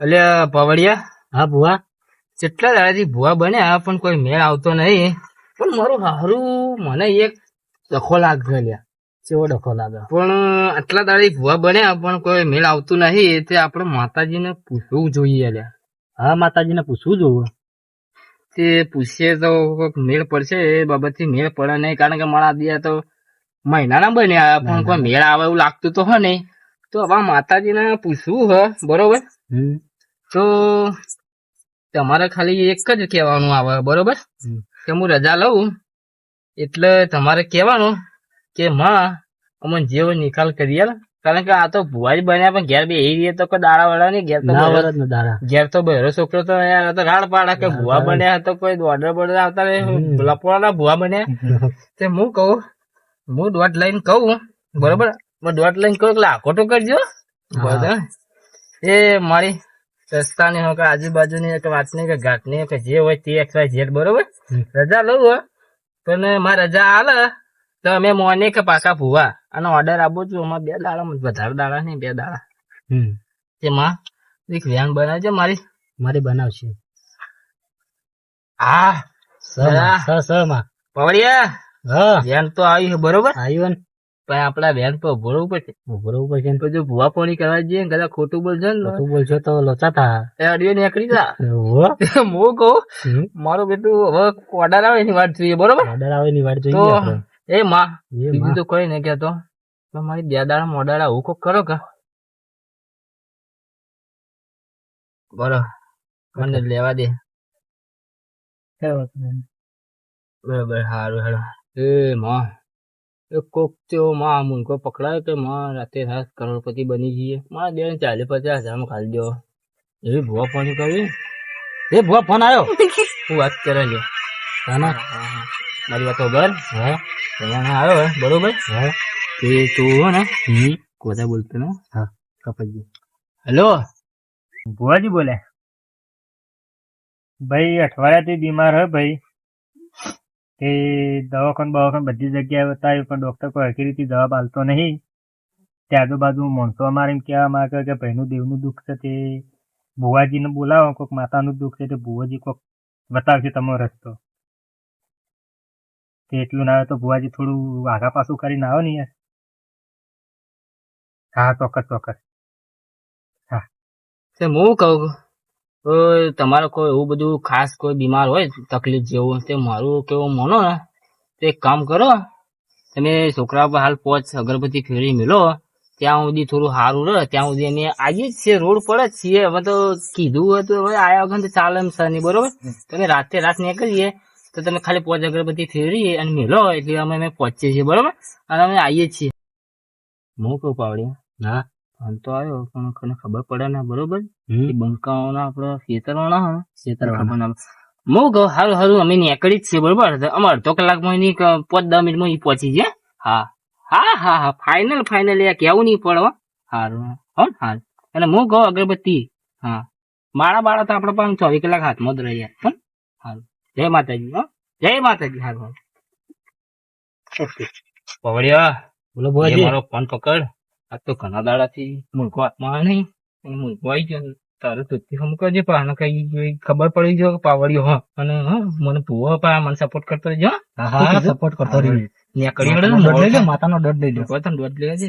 એટલે પવડિયા હા ભુવા. જેટલા દાડાથી ભુવા બન્યા પણ કોઈ મેળ આવતો નહીં. પણ મારું હારું મને એક ડખો લાગે લ્યા. ચેવો ડખો લાગે? પણ આટલા દાડી ભુવા બન્યા પણ કોઈ મેળ આવતું નહીં. તે આપણે માતાજીને પૂછવું જોઈએ લ્યા. હા માતાજીને પૂછવું જોવું તે પૂછીએ તો મેળ પડશે. એ બાબતથી મેળ પડે નહીં. કારણ કે મારા દિયા તો મહિનાના બન્યા પણ કોઈ મેળ આવે એવું લાગતું તો હે નહીં. તો હવે માતાજીને પૂછવું હ બરોબર? હમ. તો તમારે ખાલી એક જ કહેવાનું આવે બરોબર? કે હું રજા લઉં એટલે તમારે કહેવાનું કે માં અમને જેવો નિકાલ કરીએ. ને. કારણ કે આ તો ભુવા જ બન્યા પણ ઘેર બે એ રહીએ તો કોઈ દાડા વાળા નહીં ઘેર તો ઘેર તો બહેરો છોકરો તો યાર તો રાડ પાડા કે ભુવા બન્યા તો કોઈ ઓર્ડર બોર્ડર આવતા હમ. ભુવા બન્યા. તે હું કહું હું દોઢ લઈને કહું બરોબર? દોટ દોઢ લઈને કહું એટલે આખો તો કરજો બરાબર એ મારી સસ્તાની હોય કે આજુબાજુની એક વાતની કે ઘાટની કે જે હોય તે એક્સ વાય ઝેડ બરોબર? રજા લઉં હો. પણ મારે રજા આલે તો અમે મોને કે પાકા ભૂવા. અને ઓર્ડર આપું છું. અમારે બે દાડા વધારે દાડા નહીં બે દાડા. હમ. તેમાં એક વેન બનાવજો મારી. મારી બનાવશે. હા. સ માં, હા. સ સ માં પવડિયા હા. વેન તો આવી છે બરોબર? આવ્યું ને પણ આપડા બેન તો ભરવું પડશે. ભરવું પડશે તો જો ભૂવા પાણી કરવા જઈએ ને કદાચ ખોટું બોલશે ને. ખોટું બોલશો તો લોચા થા. એ અડીએ નીકળી જા. મો કહો મારું બેટું હવે ઓર્ડર આવે એની વાત જોઈએ બરોબર? ઓર્ડર આવે એની વાત જોઈએ એ માં બીજું તો કોઈ નહીં કેતો તો મારી દાદા મોડાડા મોડા આવું કોક કરો કે? બરો મને લેવા દે. બરાબર સારું હેડો એ માં. કોક તો માં મુનકો પકડાયો કે માં રાતે રાત કરોડપતિ બની જઈએ મારા બેન ચાલે પચાસ હજારમાં ખાલી દો એવી ભુવા ફોન કરી. એ ભુવા ફોન આવ્યો હું વાત કરે લ્યો કોનો? મારી વાત ખબર હા. અહીંયા આવ્યો હે, બરોબર? હા. એ તું હે ને. હમ. કોતા બોલતો ને. હા. કપાઈ હેલો. ભુવાજી બોલે. ભાઈ અઠવાડિયાથી બીમાર હોય ભાઈ. તે દવાખાન બવાખાન બધી જગ્યાએ બતાવ્યું, પણ ડોક્ટર કોઈ હકી રીતે જવાબ આલતો નહીં. તે આજુબાજુ માણસો અમારે એમ કહેવા માંગે કે ભાઈનું દેવનું દુઃખ છે તે. ભુવાજીને બોલાવો, કોઈક માતાનું દુઃખ છે તે ભુવાજી કોઈક બતાવશે તમારો રસ્તો. તે એટલું ના આવે તો ભુવાજી થોડું આગા પાછું કરીને આવો ને યાર. હા, ચોક્કસ ચોક્કસ. હા. હું કહું? તમારે કોઈ એવું બધું ખાસ કોઈ બીમાર હોય તકલીફ જેવું તે મારું કેવું માનો ને તો એક કામ કરો તમે છોકરા પર હાલ પોચ અગરબત્તી ફેરી મેલો ત્યાં સુધી થોડું સારું રહે ત્યાં સુધી અમે આજે જ છીએ રોડ પર જ છીએ હવે તો કીધું હતું હવે આયા વગર તો ચાલે એમ સર નહીં બરોબર તમે રાતે રાત નીકળીએ તો તમે ખાલી પોચ અગરબત્તી ફેરી અને મેલો એટલે અમે અમે પહોંચીએ છીએ બરોબર? અને અમે આવીએ છીએ. હું કહું પાવડી હા. ફોન તો આવ્યો પણ કને ખબર પડે ને બરોબર? એ બંકાઓના આપડે ખેતરવાળા હા છેતરવાના. મો કહું હારું હારું અમે નીકળી જ છીએ બરોબર? અમાર અમે અડધો કલાકમાં એની પાંચ દસ મિનિટમાં માં પહોંચી જાય હા. હા હા હા ફાઇનલ ફાઇનલ એ કેવું નહીં પડવા હારું હો. ને? હાલ અને હું કહું અગરબત્તી. હા. મારા બાળા તો આપણે પણ ચોવીસ કલાક હાથમાં જ રહી જાય ને? હારું. જય માતાજી હો. જય માતાજી હારું હારું. પવડિયા બોલો બોલો મારો ફોન પકડ. આ તો ઘણા દાડાથી મુલકો હાથમાં નહીં. મૂળકો આવી ગયો ને. તારે તુથી હમ કરજે પાને કઈ ખબર પડી જો પાવડિયો હા. અને હા મને ભૂવો પા મને સપોર્ટ કરતો રહેજો હા. હા સપોર્ટ કરતો રહ્યો નેકડી હળે માતાનો દોઢ લઈ લે માતાનો દોઢ લઈ લે વતન દોઢ લેવા છે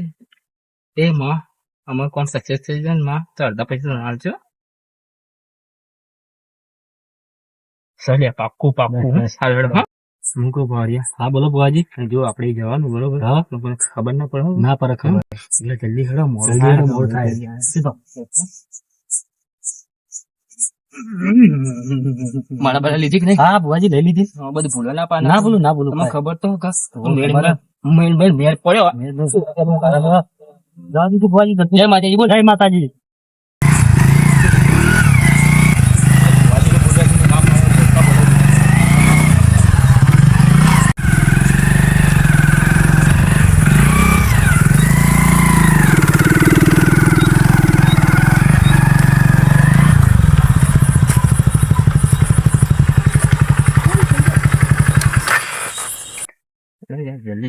એ માં અમાર કોણ સક્સેસ થઈ જાય માં? તો અડધા પૈસા હાલજો સલ્યા પાક્કું હા. મૂકો પાવડિયા હા બોલો ભુવાજી જો આપણે જવાનું બરોબર હા. પણ ખબર ના પડે ના પર ખબર એટલે જલ્દી હેડો મોડો થાય થાય. સીધો. મારા બધા લીધી કે નહીં હા ભુવાજી લઈ લીધી બધું ભૂલો ના પાડે ના ભૂલું ના ભૂલું તમને ખબર તો કસ મેળ મેળ મેળ પડ્યો. જય માતાજી બોલ જય માતાજી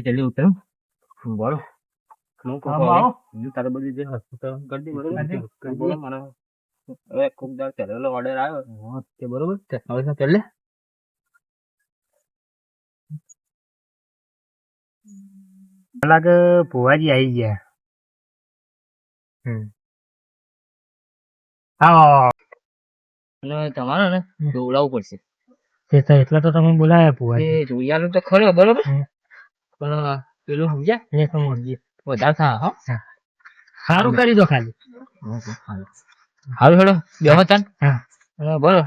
જલ્દી જલ્દી ઉતરો બોલો. હું કહું આવો. હું તારે બધી જે હોસ્પિટલ કરી દી બરોબર? મારા હવે ખૂબ દર ચલેલો ઓર્ડર આવ્યો. તે બરોબર. હવે શું ચાલે લાગે ભુવાજી આવી ગયા. હા. અને તમારે ને દોવડાવવું પડશે. એટલા તો એટલે તો તમે બોલાયા ભુવાજી. એ જોયાનું તો ખરો બરોબર. પણ પેલું સમજ્યા? એ સમજી વધારે થા હો. સારું કરી દો ખાલી. હારું હેડો બેહો તાન. હા. બોલો.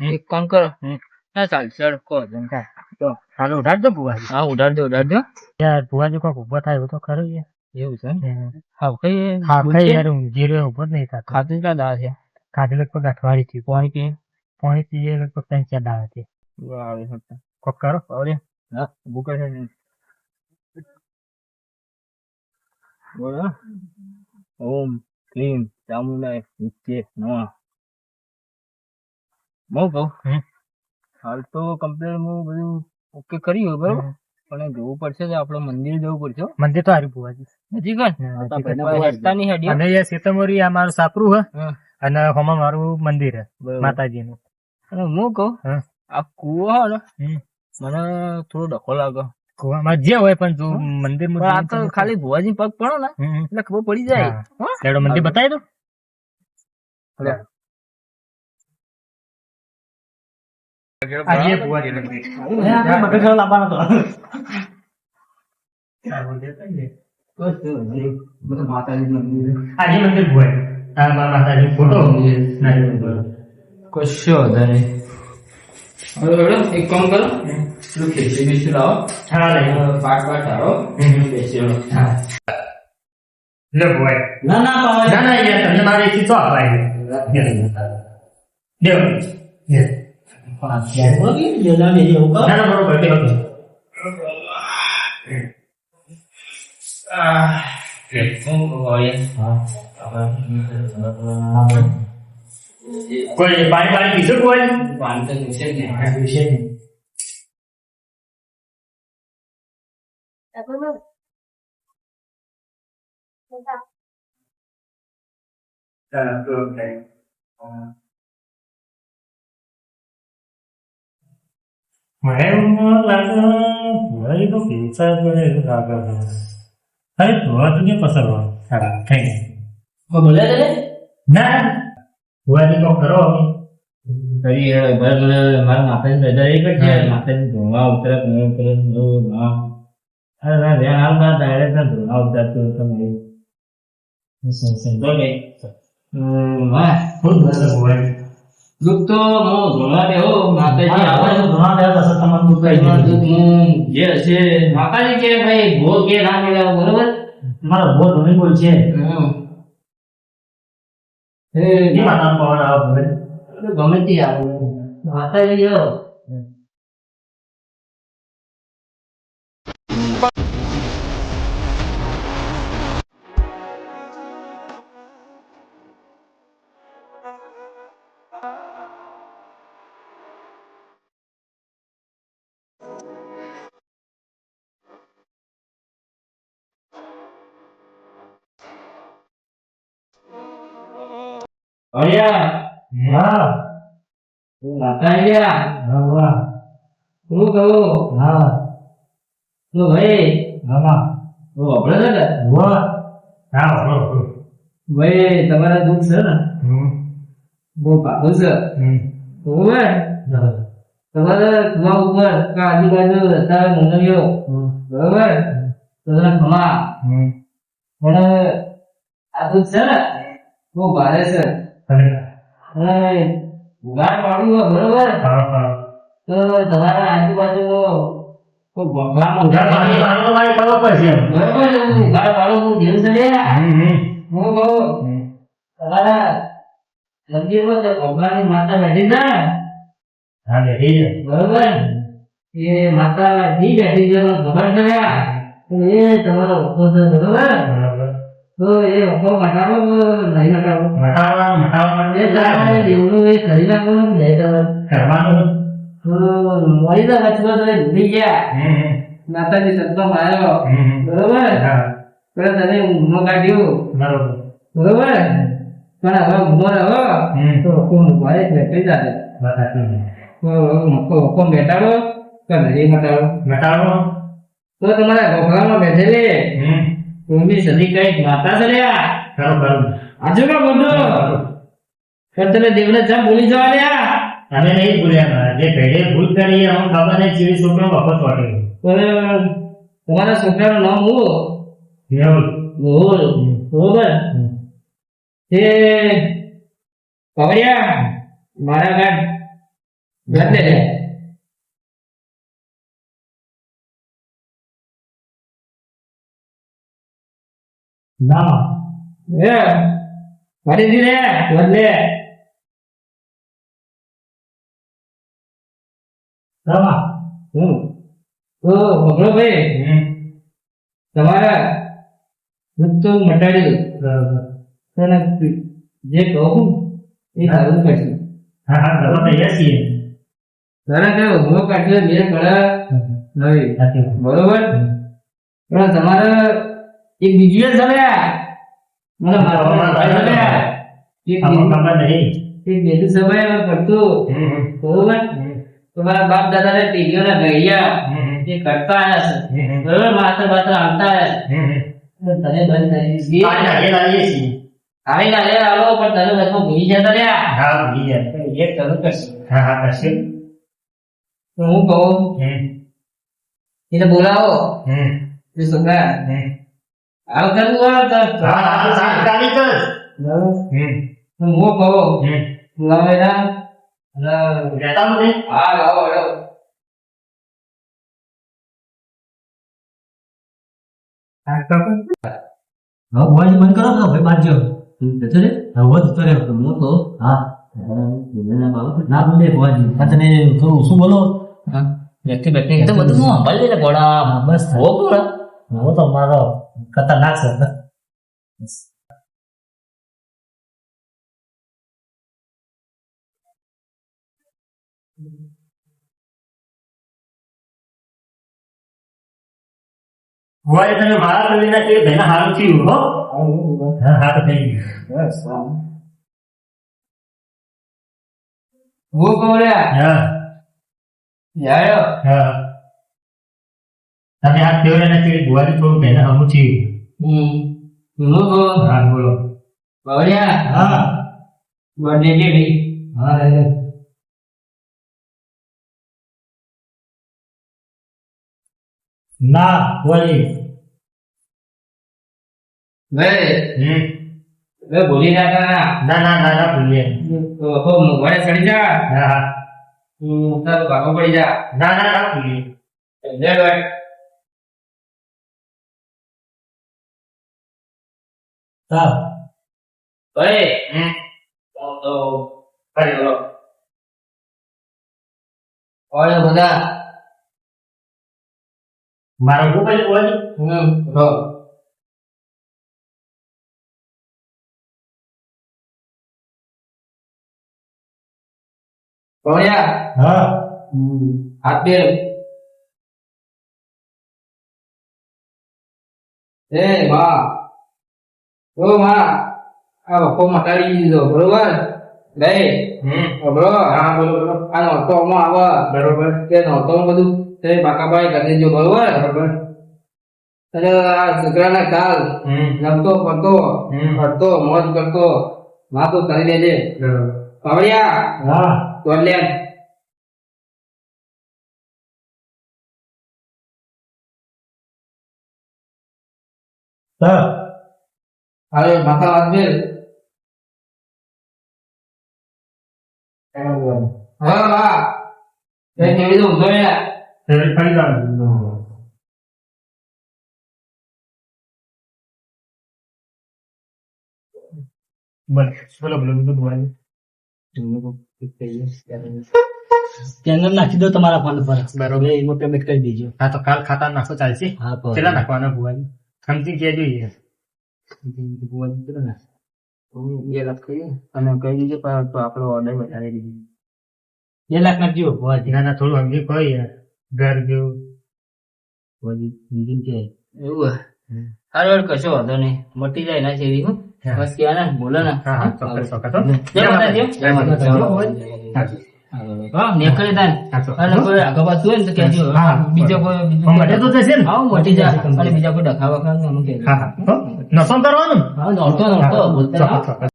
એક કામ કરો. ના ચાલ ચાલ કહો તો હાલો ઉઠાડ દો ભુવાજી. હા ઉડાડ દો ઉડાડ દો. યાર ભુવાજી કોક ઊભો થાય તો ખરું યાર. એવું છે? હા કઈ હા કઈ યાર ઊંઘી રહ્યો ઊભો નહીં થતો. ખાતું ક્યાં દાળ છે? કાઢી લગભગ અઠવાડિયે થી કોણ કે? પોણી થી લગભગ ત્રણ ચાર દાવા આવે કોક કરો. આવડે હા ભૂખે છે બોલો. ઓમ ક્લીમ ચામુંડાય નિત્ય નમઃ. હું કહું હાલ તો કમ્પ્લેટ હું બધું ઓકે કર્યું બરોબર. પણ જોવું પડશે કે આપણે મંદિર જવું પડશે મંદિર તો હારી ભુવાજી નજીક જ ને? હા, આ તો નજીક જ. ભાઈના હેડતા નહીં હેડ્યો. અને એ સીતામોરી આ મારું સાપરું હે. અને હોમાં મારું મંદિર હે. માતાજીનું. અને હું કહું આ કુવો હે ને મને થોડો ડખો લાગે કુવામાં જે હોય પણ જો મંદિર આ તો ખાલી ભુવાજી પગ પડો ને એટલે ખબર પડી જાય. હો? લેડો મંદિર બતાવી દો. માતાજી ફોટો. કશો ભુવાજી મંદિર લાવવાનો તો માતાજી મંદિર આ જે મંદિર ભુવાજી આ મારા માતાજી ફોટો કશો વાંધો નહીં હવે હેડો, એક કામ કરો પેલું ખીચડી બીચડી લાવો હા લઈ પાટ પાટ આવો હમ. બેસી હેડો. લે ભુવાજી ના ના પાવા ના ના યાર તમને મારે એથી તો અપાય દેવ Yes. ના ના બરોબર કે નથી Ah, હું હોય. કોઈ પાણી પાણી પીશું કોઈ પાણી તો જોશે જ ને. મને એવું લાગે ભુવાજી તો પીછા જ કરે એવું લાગે છે અરે ભુવા તો નહીં પસંદ હોય સારા કઈ નહીં હો, બોલે છે ને? ના ભુવાજી કોક કરો કરી મારા માતાજી રજા એક જ છે. હા. માતાજી ધોવા ઉતરે ધોવા ઉતરે ધોવા. અરે ના ધ્યાન હાલ ના direct ના ધોવા ઉતરતું તમે સમજો કે? હમ, વાહ. ખૂબ મસ્ત ભુવાજી દુઃખ તો હું ધોવા દેવો માતાજી આવે ને ઘણા હશે તમારું દુઃખ. દુઃખ હું જે હશે માતાજી કે ભાઈ ભો કે ના મેળવ્યો બરોબર મારા બહુ ધોની બોલ છે. એ ગમે તે આવું. માતાજી જો અર્યા હા? માતાજી હા વાહ. હું કહું? હા. તો ભાઈ હા. હું આપણે છે ને? વાહ. હા ભાઈ તમારા દુઃખ છે ને? બહુ પાકું છે. હમ. બરોબર તમારે કુવા ઉપર કે આજુબાજુ રસ્તા મંડળીઓ બરોબર? તમારા ખમા પણ આ દુઃખ છે ને? બહુ ભારે છે. પાડવું હોય બરોબર? હા હા. તો તમારા આજુબાજુ કોઈ ખબર પડશે બરોબર ઉઘાડ પાડવું જેવું છે હું કહું તમારા મંદિરમાં જે ભગવાનની માતા બેઠી ના? હા બેઠી છે. બરોબર? એ માતા બેઠી છે ખબર છે એ તમારો છે બરોબર? એ ઓળખો મટાવો નહીં મટાડો મટાવા મટાવા એ દેવનું એ કરી નાખો ને નહીં તમે કરવાનું તો તો વચમાં તમે ભૂલી ગયા માતાજી સત્તો માર્યો બરોબર તો તમે ઊંઘમાં કાઢ્યું બરોબર બરોબર પણ હવે ઉંમર હવે તો કોણ ભાઈ બેઠી જાય વાત સાચી છે. કોણ તો કે નહીં બેઠાડો ઘટાડો તો તમારા ગોખલામાં બેઠેલી ઊંઘી સદી કઈ માતા છે લ્યા? ખરું ખરું. આજુ કા બધું? તમે દેવને ચા ભૂલી જવા રહ્યા અમે નહીં ભૂલ્યા જે પહેલે ભૂલ કરી એ અમને ખબર નહીં ચીવી છોકરો વખત વાટે પણ તમારા છોકરાનું નામ હું? મેહુલ. મેહુલ. બરોબર? એ પવડિયા મારા ગાડ બદલે ના એ ફરીથી લે બદલે રમા. હું તો પકડો ભાઈ. તમારા તો મટાડી દઉં તને જે કહું એ સારું કરશે હા હા રમા તૈયાર છીએ. તારા કે ઊભો કાઢ્યો બે કળા નવી. બરોબર? પણ તમારે એક બીજું એ ચાલ્યા મને મારવા ભાઈ ચાલ્યા એક ખબર નહીં એક બીજું સમય કરતું. બરોબર? તમારા બાપ દાદા ને ટીવીઓના ગળિયા. ગયા એ કરતા આવ્યા છે. બરોબર? માત્ર માત્ર આવતા આવ્યા તને બંધ કરી આવી ના લે આવો પણ તને ભૂલી જતા રહ્યા. હા ભૂલી કરશે હા હા કરશે. હું કહું. એને બોલાવો. હમ. આવ કરવું હોય તો હા હા તાત્કાલિક જ. બરોબર. હમ. તો હું કહું? હમ. બોલાવો એના અને કહેતા મને? હા લાવો હેડો. હા મોબાઈલ બંધ કરો તો ભાઈ બાજુ જતો રે? હવે જતો રે હું તો હા. ના બોલે પણ તને થોડું શું બોલો? વ્યક્તિ વ્યક્તિ તો બધું હું સંભાળી લે બસ. હો પોડા હું તો મારો ખતરનાક છે ભુવાજી તમે મારા કરી નાખી ભાઈને હારું થયું હો હા હારું થઈ ગયું હું કહું યાર હા તમે આ થયો ને કે ભુવાજી થોડું ભાઈને હારું થયું હમ. હું હા બોલો. બાવળિયા? હા. બર્થડે ડેડી હા રે. ના ભુવાજી વે હમ. વે ભૂલી જાતા ના? ના ના ના ના ભૂલીએ. તો હો મોબાઈલ ચડી જા. હા હા. તું તારો ભાગો પડી જા. ના ના ના ભૂલીએ જય ભાઈ હા ભાઈ હમ તો તો ફરી બોલો ઓય બધા મારો શું કહ્યું ભુવાજી હમ હો બાવળિયા હા હાથ બે એ માં ઓ માં આ વખો મટાડી દીધો બરોબર લઈ હમ બરો હા બોલો બોલો આ નોટો માં આવે બરોબર તે નોટો બધું તે બાકાબાઈ કરી દેજો બરોબર બરોબર અને આ છોકરાના હમ રમતો ફરતો ફરતો મોજ કરતો માથું કરી દેજે પાવડિયા હા વાંચે હા યાર હવે ફરી જાવ બોલો બોલો બોલો બધું સ્કેનર નાખી દો તમારા ફોન પર બરોબર. એમાં પેમેન્ટ કરી દેજો હા તો કાલ ખાતા નાખો ચાલશે હા કેટલા નાખવાના ભુવાની સમજી કે જોઈએ બે લાખ કહીએ અને કહી દીધું પણ તો આપણો ઓર્ડર વધારી દીધો બે લાખ નાખજો ના ના થોડું સમજી કહો યાર ઘર જેવું એવું બીજું કે એવું સારું કશો વાંધો નહીં મટી જાય ના છે હું બસ ક્યાં ને બોલો ને હા. હા. ચોક્કસ ચોક્કસ જય માતાજી. જય માતાજી. નીકળે તાન અને કોઈ આગળ પાછું હોય તો કહેજો. હા, હા. બીજો કોઈ મટે તો જશે ને? હા મોટી જા અને બીજા કોઈ ડખા વખા નું કે હા હા. હો. કરવાનું? હા નોરતો નોરતો